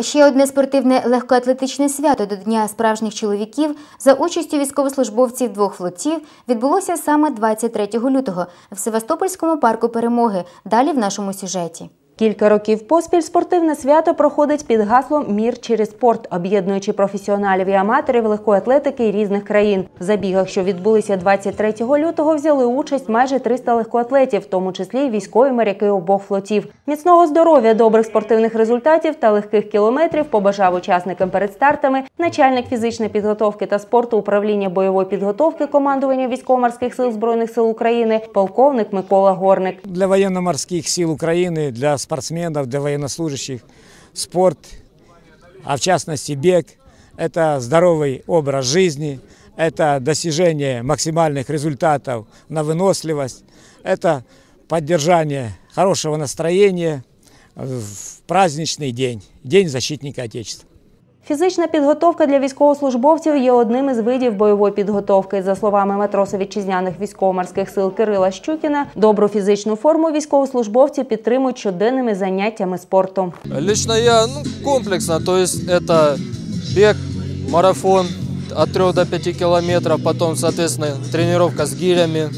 Ще одне спортивне легкоатлетичне свято до Дня справжніх чоловіків за участю військовослужбовців двох флотів відбулося саме 23 лютого в Севастопольському парку перемоги. Далі в нашому сюжеті. Кілька років поспіль спортивне свято проходить під гаслом Мір через спорт, об'єднуючи професіоналів і аматорів легкої атлетики різних країн. В забігах, що відбулися 23 лютого, взяли участь майже 300 легкоатлетів, в тому числі й військові моряки обох флотів. Міцного здоров'я, добрих спортивних результатів та легких кілометрів побажав учасникам перед стартами начальник фізичної підготовки та спорту управління бойової підготовки командування військово-морських сил збройних сил України, полковник Микола Горник. Для военно-морских сил Украины, для спортсменов, для военнослужащих спорт, а в частности бег – это здоровый образ жизни, это достижение максимальных результатов на выносливость, это поддержание хорошего настроения в праздничный день, День защитника Отечества. Фізична підготовка для військовослужбовців є одним із видів бойової підготовки. За словами матроса вітчизняних військово-морських сил Кирила Щукіна, добру фізичну форму військовослужбовці підтримують щоденними заняттями спорту. Лично я ну, комплексно, то есть это бег, марафон от 3 до 5 километров, потом, соответственно, тренировка с гирями,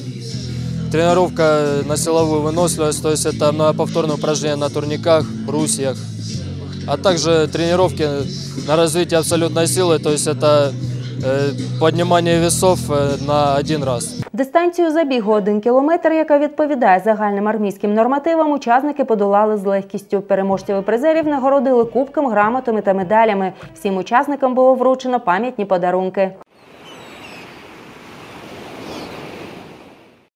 тренировка на силовую выносливость, то есть это многоповторные упражнения на турниках, брусьях, а также тренировки на развитие абсолютной силы, то есть это э, поднимание весов э, на один раз. Дистанцію забігу один кілометр, яка відповідає загальним армійським нормативам, учасники подолали з легкістю. Переможців і призерів нагородили кубком, грамотами та медалями. Всім учасникам було вручено пам'ятні подарунки.